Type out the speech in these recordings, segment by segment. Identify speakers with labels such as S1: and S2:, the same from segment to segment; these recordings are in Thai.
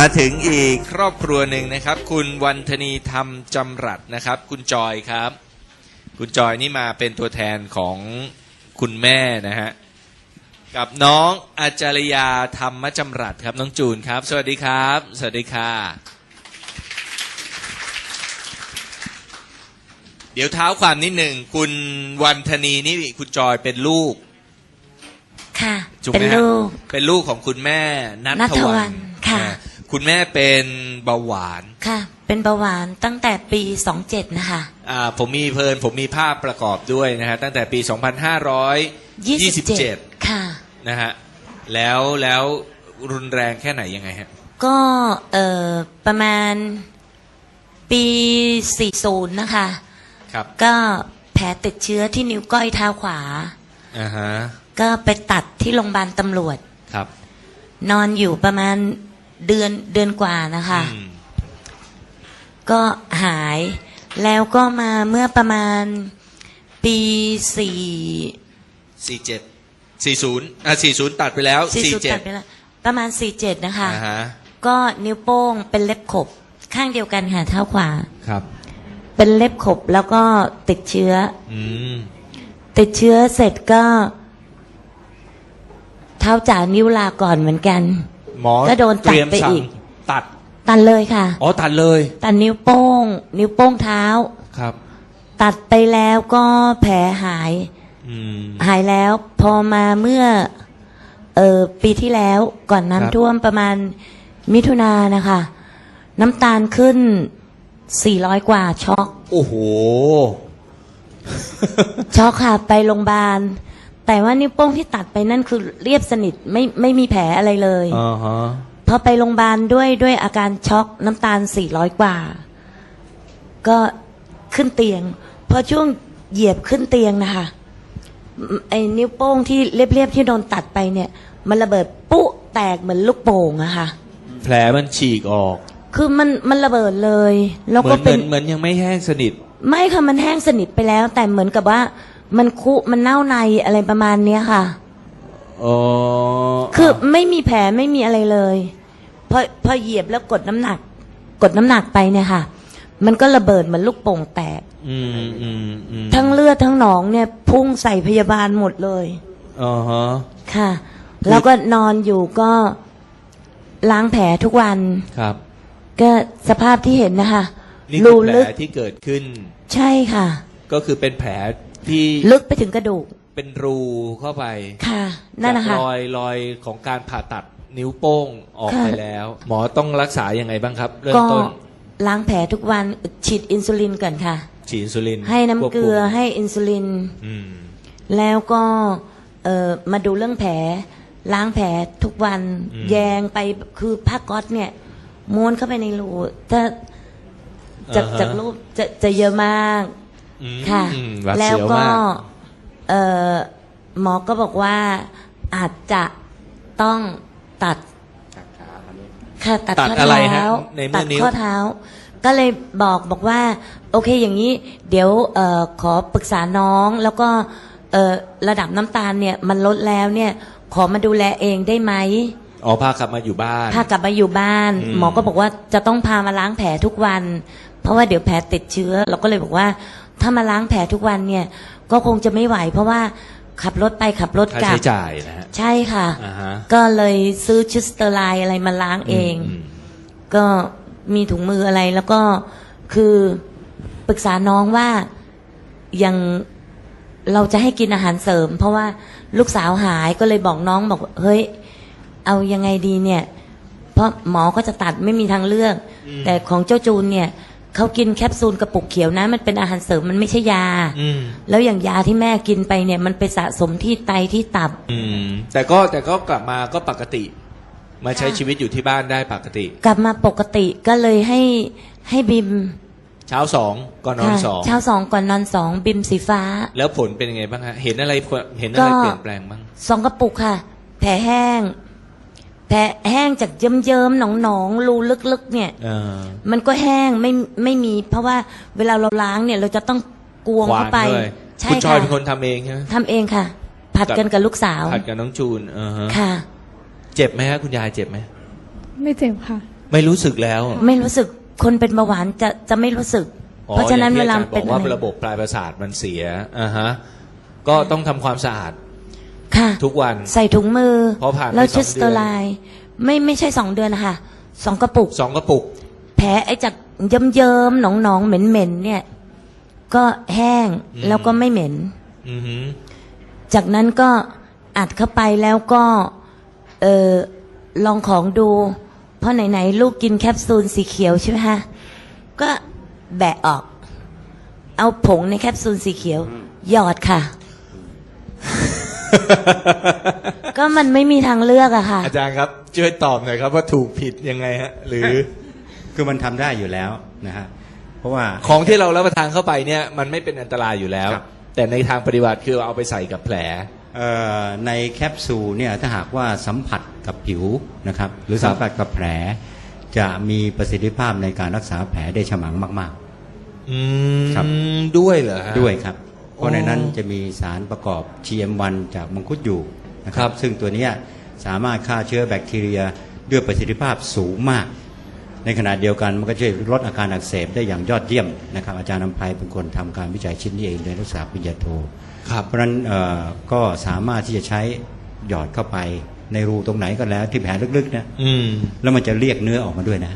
S1: มาถึงอีกครอบครัวหนึ่งนะครับ คุณวันธนีธรรมจำรัดนะครับ คุณจอยครับ คุณจอยนี่มาเป็นตัวแทนของคุณแม่นะฮะกับน้องอาจารยาธรรมจำรัดครับ น้องจูนครับ สวัสดีครับ สวัสดีค่ะ เดี๋ยวเท้าความนิดหนึ่งคุณวันธนีนี่คุณจอยเป็นลูก
S2: ค่ะ
S1: ถูก
S2: เป็น
S1: ไหมฮะ
S2: ลูก
S1: เป็นลูกของคุณแม่นัท
S2: ณัฐ
S1: วั
S2: วันนค่ะ
S1: อ่า คุณแม่เป็นเบาหวาน
S2: ค่ะ เป็นเบาหวานตั้งแต่ปีสองเจ็ดนะคะ
S1: อ่าผมมีเพลินผมมีภาพประกอบด้วยนะฮะตั้งแต่ปี 2527
S2: ค่ะ
S1: นะฮะแล้วแล้วรุนแรงแค่ไหนยังไงฮะ
S2: ก็เอ่อประมาณปีสี่ศูนย์นะคะ
S1: ครับ
S2: ก็แผลติดเชื้อที่นิ้วก้อยเท้าขวา
S1: อ่าฮะ
S2: ก็ไปตัดที่โรงพยาบาลตำรวจ
S1: ครับ
S2: นอนอยู่ประมาณ เดือนเดือนกว่านะคะ
S1: อืม
S2: ก็หายแล้วก็มาเมื่อประมาณปีสี่
S1: 47 40อ่า40ตัดไปแล้ว
S2: สี่สุดตัดไป
S1: 47
S2: แล้วประมาณสี่เจ็ดนะคะ
S1: อ่าฮะ
S2: ก็นิ้วโป้งเป็นเล็บขบ ข้างเดียวกันค่ะเท้าขวา
S1: ครับ
S2: เป็นเล็บขบแล้วก็ติดเชื้อ
S1: อืม
S2: ติดเชื้อเสร็จก็ เท้าจ่านิ้วลาก่อนเหมือนกัน
S1: หมอ
S2: ก็โดนตัด
S1: เตรียม
S2: ไป
S1: สั่ง
S2: อีก
S1: ตัด
S2: ตัดเลยค่ะ
S1: อ๋อ ตัดเลย
S2: ตัดนิ้วโป้ง นิ้วโป้งเท้า
S1: ครับ
S2: ตัดไปแล้วก็แผลหาย
S1: อืม
S2: หายแล้ว พอมาเมื่อ เออปีที่แล้วก่อน
S1: ครับ
S2: น้ำท่วมประมาณมิถุนายนนะคะ น้ำตาลขึ้น 400 กว่าช็อก
S1: โอ้โห
S2: ช็อกค่ะ ไปโรงพยาบาล แต่ว่านิ้วโป้งที่ตัดไปนั่นคือเรียบสนิทไม่ไม่มีแผลอะไรเลย
S1: อ่าฮะ
S2: พอไปโรงพยาบาลด้วยด้วยอาการช็อกน้ำตาล 400 กว่า ก็ขึ้นเตียง พอช่วงเหยียบขึ้นเตียงนะคะไอ้นิ้วโป้งที่เรียบๆที่โดนตัดไปเนี่ย มันระเบิดปุ๊แตกเหมือนลูกโป่งอะค่ะ
S1: แผลมันฉีกออก
S2: คือมันมันระเบิดเลย แล้ว
S1: เหมื
S2: ก็
S1: อนเห
S2: เป็
S1: มือนน เหมือนยังไม่แห้งสนิท
S2: ไม่ค่ะมันแห้งสนิทไปแล้ว แต่เหมือนกับว่า มันคุมันเน่าในอะไรประมาณเนี้ยค่ะ
S1: อ๋อ
S2: คือไม่มีแผลไม่มีอะไรเลยพอพอเหยียบแล้วกดน้ำหนัก กดน้ำหนักไปเนี่ยค่ะ มันก็ระเบิดเหมือนลูกโป่งแตก
S1: อืมอืมอืม
S2: ทั้งเลือดทั้งหนองเนี่ย พุ่งใส่พยาบาลหมดเลย
S1: อ๋อฮะ
S2: ค่ะ แล้วก็นอนอยู่ก็ล้างแผลทุกวัน
S1: ครับ
S2: ก็สภาพที่เห็นนะคะ
S1: นี่
S2: รู
S1: คือแผล
S2: ลึก
S1: ที่เกิดขึ้น
S2: ใช่ค่ะ
S1: ก็คือเป็นแผล ที่
S2: ลึกไปถึงกระดูก
S1: เป็นรูเข้าไป
S2: ค่ะนั่นนะคะ
S1: จากรอยรอยของการผ่าตัดนิ้วโป้งออก
S2: ค่ะ
S1: ไปแล้ว หมอต้องรักษายังไงบ้างครับ เริ่ม
S2: ก็
S1: ต้น
S2: ล้างแผลทุกวันฉีดอินซูลินก่อนค่ะ
S1: ฉีดอินซูลิน
S2: ให้น้ำ
S1: ควบ
S2: เกลื
S1: คุ
S2: อ
S1: ม
S2: ให้อินซูลิน
S1: อืม
S2: แล้วก็เอ่อมาดูเรื่องแผล ล้างแผลทุกวัน แยงไปคือผ้าก๊อตเนี่ยม้วนเข้าไปในรูถ้าจาก
S1: อ่าฮะ
S2: จากรูปจะจะเยอะมาก
S1: อืม
S2: ค่ะ
S1: หาด
S2: แล้ว
S1: เสีย
S2: ก็
S1: มาก
S2: เอ่อหมอก็บอกว่าอาจจะต้องตัดค่ะตัด
S1: ตัด
S2: ข้อ
S1: อะไรฮะ
S2: เท้า
S1: ใน
S2: ตั
S1: เมื่
S2: ด
S1: อนิ้ว
S2: ข้อเท้า ก็เลยบอกบอกว่า โอเคอย่างนี้ เดี๋ยวเอ่อขอปรึกษาน้องแล้วก็เอ่อระดับน้ำตาลเนี่ยมันลดแล้วเนี่ย ขอมาดูแลเองได้ไหม
S1: อ๋อพากลับมาอยู่บ้าน
S2: พากลับมาอยู่บ้าน
S1: อืม
S2: หมอก็บอกว่าจะต้องพามาล้างแผลทุกวัน เพราะว่าเดี๋ยวแผลติดเชื้อ เราก็เลยบอกว่า ถ้ามาล้างแผลทุกวันเนี่ย ก็คงจะไม่ไหว เพราะว่าขับรถไปขับรถ
S1: ค่าก
S2: ลับ
S1: ใช้จ่ายนะฮะ
S2: ใช่ค่ะ
S1: อ่าฮะ
S2: ก็เลยซื้อชุดสเตอร์ไลน์อะไรมาล้างเอง
S1: ม
S2: ก็มีถุงมืออะไรแล้วก็คือปรึกษาน้องว่ายังเราจะให้กินอาหารเสริม เพราะว่าลูกสาวหายก็เลยบอกน้องบอกว่าเฮ้ย เอายังไงดีเนี่ย เพราะหมอก็จะตัดไม่มีทางเลือก แต่ของเจ้าจูนเนี่ย เขากินแคปซูลกระปุกเขียวนะ มันเป็นอาหารเสริมมันไม่ใช่ยา
S1: อืม
S2: แล้วอย่างยาที่แม่กินไปเนี่ย มันไปสะสมที่ไตที่ตับ
S1: อืม แต่ก็แต่ก็กลับมาก็ปกติ มาใช้ชีวิตอยู่ที่บ้านได้ปกติ
S2: กลับมาปกติก็เลยให้ให้บิม
S1: เช้าสองก่อนนอน
S2: ค่ะ
S1: สอง
S2: เช้าสองก่อนนอนสองบิมสีฟ้า
S1: แล้วผลเป็นยังไงบ้างฮะเห็นอะไรเห็นอะไร
S2: ก็
S1: เปลี่ยนแปลงบ้าง
S2: สองกระปุกค่ะ แผลแห้ง แผลแห้งจากเยิ้มๆหนองๆรูลึกๆ เนี่ย
S1: เออ
S2: มันก็แห้งไม่ไม่มี เพราะว่าเวลาเราล้างเนี่ย เราจะต้องกวง
S1: ควา
S2: เข้านไป
S1: ด้วย
S2: ใช่
S1: คุณจอย
S2: ค่ะ
S1: เป็นคนทำเองใช่ไหม
S2: ทำเองค่ะ ผัดกันกับลูกสาว
S1: ผัดกับน้องจูนเออฮะ
S2: ค่ะ
S1: เจ็บไหมฮะคุณยายเจ็บไหม
S3: ไม่เจ็บค่ะ
S1: ไม่รู้สึกแล้ว
S2: ไม่รู้สึกคนเป็นเบาหวานจะจะไม่รู้สึก
S1: อ๋อ
S2: เพราะฉะนั้น
S1: อย่ง
S2: เว
S1: ที่
S2: ลา
S1: อจรย์บ
S2: เป็
S1: อนกว่า
S2: อะไร
S1: ระบบปลายประสาทมันเสียอ่าฮะ ก็ต้องทำความสะอาด
S2: ค่ะ
S1: ทุกวัน
S2: ใส่ถุงมือ
S1: พอผ่านไป
S2: แล้ว
S1: สอง
S2: ชุดส
S1: เดือน
S2: เตอร์ไลน์ไม่ไม่ใช่สองเดือนนะคะสองกระปุก
S1: สองกระปุก
S2: แผลไอ้จากเยิ้มเยิมๆหนองหนองๆเหม็นเหม็นๆเนี่ย ก็แห้ง
S1: อืม
S2: แล้วก็ไม่เหม็น
S1: อือหือ
S2: จากนั้นก็อัดเข้าไปแล้วก็เออลองของดู เพราะไหนๆลูกกินแคปซูลสีเขียวใช่ไหมคะก็แบะออก เอาผงในแคปซูลสีเขียว หยอดค่ะ ก็มันไม่มีทางเลือกอะค่ะ
S1: อาจารย์ครับช่วยตอบหน่อยครับว่าถูกผิดยังไงฮะ หรือ
S3: คือมันทำได้อยู่แล้วนะฮะเพราะว่า
S1: ของที่เรารับประทานเข้าไปเนี่ยมันไม่เป็นอันตรายอยู่แล้ว
S3: ครับ
S1: แต่ในทางปฏิบัติคือเอาไปใส่กับแผล
S3: เอ่อในแคปซูลเนี่ยถ้าหากว่าสัมผัสกับผิวนะครับหรือ
S1: ครับ
S3: สัมผัสกับแผล จะมีประสิทธิภาพในการรักษาแผลได้ฉมังมาก
S1: อืม
S3: ครับ
S1: ด้วยเหรอฮะ
S3: ๆ ด้วยครับเพ ราะในนั้น
S1: อ๋อ
S3: จะมีสารประกอบ GM1 จากมังคุดอยู่นะค
S1: ครั
S3: รับบซึ่งตัวเนี้ยสามารถฆ่าเชื้อแบคทีเรียด้วยประสิทธิภาพสูงมาก ในขณะเดียวกันมันก็ช่วยลดอาการอักเสบได้อย่างยอดเยี่ยมนะครับ อาจารย์นำไพเป็นคนทำการวิจัยชิ้นนี้เองในนักศึกษาปริญญาโท
S1: ครับ
S3: เพราะฉะนั้นเอ่อก็สามารถที่จะใช้หยอดเข้าไปในรูตรงไหนก็แล้วที่แผลลึกๆนะ
S1: อืม
S3: แล้วมันจะเรียกเนื้อออกมาด้วยนะ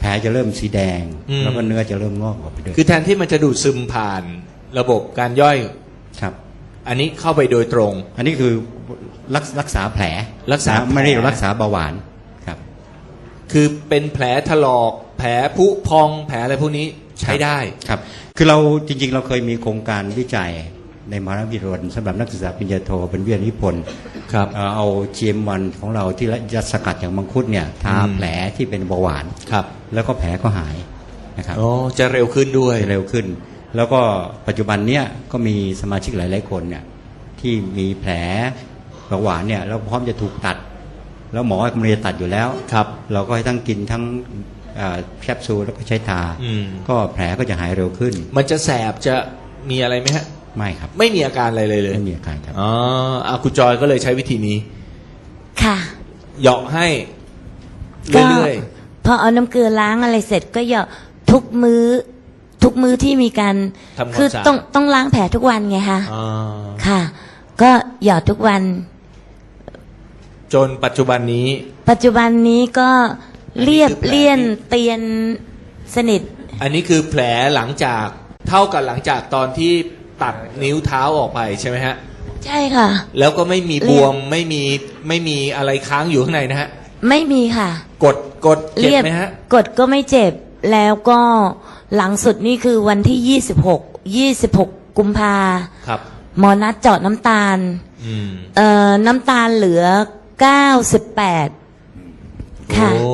S3: แผลจะเริ่มสีแดง
S1: อืม
S3: แล้วก็เนื้อจะเริ่มงอกออกไปด้วย
S1: คือแทนที่มันจะดูดซึมผ่าน ระบบการย่อย
S3: ครับ
S1: อันนี้เข้าไปโดยตรง
S3: อันนี้คือรักรักษาแผล
S1: รักษา
S3: นะไม่ได้
S1: แผล
S3: รักษาเบาหวานครับ
S1: คือเป็นแผลถลอก แผลผุพองแผลอะไรพวกนี้ใช้ได้
S3: ครับ คือเราจริง ๆ เราเคยมีโครงการวิจัยในมหาวิทยาลัยสำหรับนักศึกษาปริญญาโทเป็นวิทยานิพนธ์
S1: ครับ
S3: เอ่อเอา GM1 ของเราที่จะสกัดจากมังคุดเนี่ยทา
S1: อืม
S3: แผลที่เป็นเบาหวาน
S1: ครับ
S3: แล้วก็แผลก็หายนะครับ
S1: โอ้จะเร็วขึ้นด้วย
S3: เร็วขึ้น แล้วก็ปัจจุบันเนี้ยก็มีสมาชิกหลาย ๆ คนเนี่ยที่มีแผลเบาหวานเนี่ยแล้วพร้อมจะถูกตัด แล้วหมอกำลังจะตัดอยู่แล้ว
S1: ครับ
S3: เราก็ให้ทั้งกินทั้งเอ่อแคปซูลแล้วก็ใช้ทา
S1: อืม
S3: ก็แผลก็จะหายเร็วขึ้น
S1: มันจะแสบจะมีอะไรไหมฮะ
S3: ไม่ครับ
S1: ไม่มีอาการอะไรเลยเลย
S3: ไม่มีอาการครับ
S1: อ๋ออาคุณจอยก็เลยใช้วิธีนี้
S2: ค่ะ
S1: เหยาะให้
S2: ก็
S1: เรื่อย
S2: พอเอาน้ำเกลือล้างอะไรเสร็จก็หยอดทุกมือ้อ ทุกมื้อที่มีการ
S1: ทำความ
S2: คือ
S1: สะอาด
S2: ต้องต้องล้างแผลทุกวันไงคะ
S1: ๆอ่า
S2: ค่ะ ก็หยอดทุกวัน
S1: จนปัจจุบันนี้
S2: ปัจจุบันนี้ก็เรียบ
S1: อันนี้คือแผล
S2: เลี่ยนเตียนสนิท
S1: อันนี้คือแผลหลังจากเท่ากับหลังจากตอนที่ตัดนิ้วเท้าออกไปใช่ไหมฮะ
S2: ใช่ค่ะ
S1: แล้วก็ไม่มี
S2: เรี
S1: บ
S2: ยบ
S1: วมไม่มีไม่มีอะไรค้างอยู่ข้างในนะฮะ
S2: ไม่มีค่ะ
S1: กดกดเจ็บ
S2: เรียบ
S1: ไหมฮะ
S2: กดก็ไม่เจ็บแล้วก็ หลังสุดนี่คือวันที่ยี่สิบหกยี่สิบหกกุมภา
S1: ครับ
S2: หมอนัดเจาะน้ำตาล
S1: อืม
S2: เอ่อน้ำตาลเหลือเก้าสิบแปดค่ะ
S1: โอ้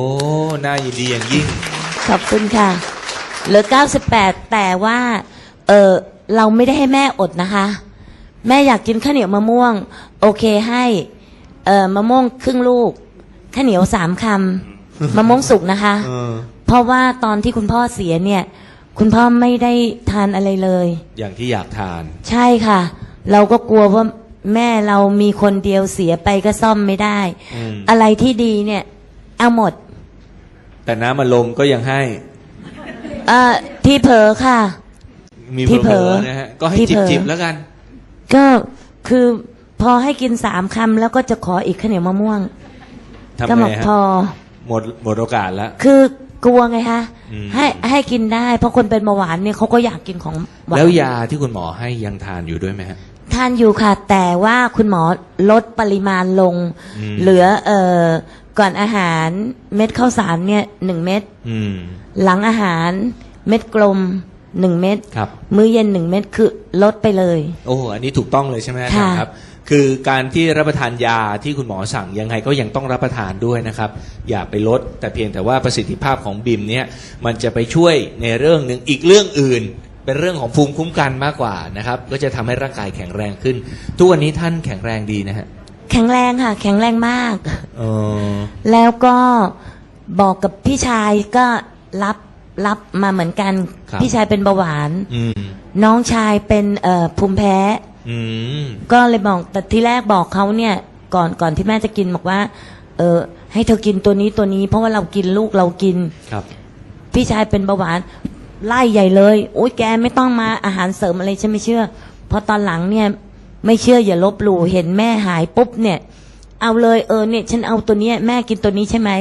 S1: น่ายินดีอย่างยิ่ง
S2: ขอบคุณค่ะ เหลือเก้าสิบแปดแต่ว่า เออเราไม่ได้ให้แม่อดนะคะ แม่อยากกินข้าวเหนียวมะม่วง โอเคให้ เอ่อมะม่วงครึ่งลูก ข้าวเหนียวสามคำ มะม่วงสุกนะคะ
S1: เออ
S2: เพ ราะว่าตอนที่คุณพ่อเสียเนี่ย คุณพ่อไม่ได้ทานอะไรเลย
S1: อย่างที่อยากทาน
S2: ใช่ค่ะ เราก็กลัวว่าแม่เรามีคนเดียวเสียไปก็ซ่อมไม่ได้
S1: อืม
S2: อะไรที่ดีเนี่ย เอาหมด
S1: แต่น้ำมันลมก็ยังให้
S2: เอ่อที่เผลอค่ะ
S1: มี
S2: ที่
S1: เผ
S2: เผ
S1: ล
S2: ล
S1: อ
S2: อ
S1: ๆนะฮะก็ให้
S2: ที่
S1: จิ
S2: เผ
S1: บ
S2: ลอ
S1: จิบแล้วกัน
S2: ก็คือพอให้กินสามคำแล้วก็จะขออีกข้าวเหนียวมะม่วง
S1: ทำ
S2: ก็บ
S1: ไง
S2: อก
S1: ฮะ
S2: พอ
S1: หมดหมดโอกาสแล้ว
S2: คือ กลัวไงคะ
S1: อืม
S2: ให้ให้กินได้ เพราะคนเป็นเบาหวานเนี่ยเขาก็อยากกินของหวาน
S1: แล้วยาที่คุณหมอให้ยังทานอยู่ด้วยไหมฮะ
S2: ทานอยู่ค่ะ แต่ว่าคุณหมอลดปริมาณลง
S1: อืม
S2: เหลือเอ่อก่อนอาหารเม็ดข้าวสารเนี่ยหนึ่งเม็ด
S1: อืม
S2: หลังอาหารเม็ดกลมหนึ่งเม็ด
S1: ครับ
S2: มื้อเย็นหนึ่งเม็ดคือลดไปเลย
S1: โอ้อันนี้ถูกต้องเลยใช่ไหมอาจารย์
S2: ค่ะ
S1: ครับ คือการที่รับประทานยาที่คุณหมอสั่งยังไงก็ยังต้องรับประทานด้วยนะครับ อย่าไปลด แต่เพียงแต่ว่าประสิทธิภาพของบิมเนี่ยมันจะไปช่วยในเรื่องหนึ่งอีกเรื่องอื่น เป็นเรื่องของภูมิคุ้มกันมากกว่านะครับ ก็จะทำให้ร่างกายแข็งแรงขึ้น ทุกวันนี้ท่านแข็งแรงดีนะฮะ
S2: แข็งแรงค่ะ แข็งแรงมาก
S1: เออ
S2: แล้วก็บอกกับพี่ชายก็รับรับมาเหมือนกัน
S1: ครับ
S2: พี่ชายเป็นเบาหวาน
S1: อืม
S2: น้องชายเป็นเอ่อภูมิแพ้
S1: อืม
S2: ก็เลยบอกแต่ที่แรกบอกเขาเนี่ย ก่อนก่อนที่แม่จะกินบอกว่า เออ ให้เธอกินตัวนี้ตัวนี้ เพราะว่าเรากินลูกเรากิน
S3: ครับ
S2: พี่ชายเป็นเบาหวานไล่ใหญ่เลยโอ๊ยแกไม่ต้องมาอาหารเสริมอะไรฉันไม่เชื่อเพราะตอนหลังเนี่ย ไม่เชื่ออย่าลบหลู่เห็นแม่หายปุ๊บเนี่ย เอาเลยเออเนี่ยฉันเอาตัวเนี้ยแม่กินตัวนี้ใช่ไหม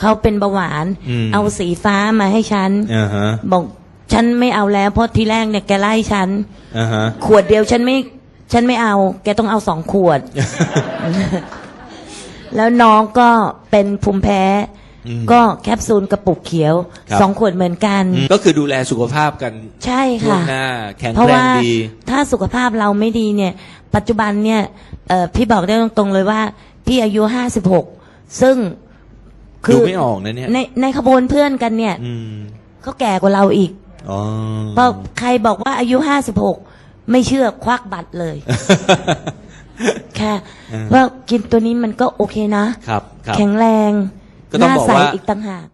S2: เขาเป็นเบาหวาน
S1: อืม
S2: เอาสีฟ้ามาให้ฉัน
S1: อ่าฮะ
S2: บอกฉันไม่เอาแล้วเพราะทีแรกเนี่ยแกไล่ฉัน
S1: อ่าฮะ
S2: ขวดเดียวฉันไม่ ฉันไม่เอา แกต้องเอาสองขวด แล้วน้องก็เป็นภูมิแพ้
S1: อืม
S2: ก็แคปซูลกระปุกเขียว
S1: ครับ
S2: สองขวดเหมือนกัน
S1: อืมก็คือดูแลสุขภาพกัน
S2: ใช่
S1: ทั่ว
S2: ค่ะ
S1: หน้าแข็ง
S2: เพราะ
S1: แรง
S2: ว่า
S1: ดี
S2: ถ้าสุขภาพเราไม่ดีเนี่ย ปัจจุบันเนี่ยเอ่อพี่บอกได้ตรงๆเลยว่า พี่อายุห้าสิบหกซึ่ง
S1: ดูไม่ออกนะเนี่ย
S2: ในในขบวนเพื่อนกันเนี่ย
S1: อืม
S2: เขาแก่กว่าเราอีก
S1: อ๋อ
S2: พอใครบอกว่าอายุห้าสิบหก ไม่เชื่อควักบัตรเลยค่ะ
S1: อืม
S2: ว่ากินตัวนี้มันก็โอเคนะ
S1: ครับครับ
S2: แข็งแรง
S1: ก็ต้อง
S2: หน้า
S1: บอก
S2: ใส
S1: ว่า
S2: อีกต่างหาก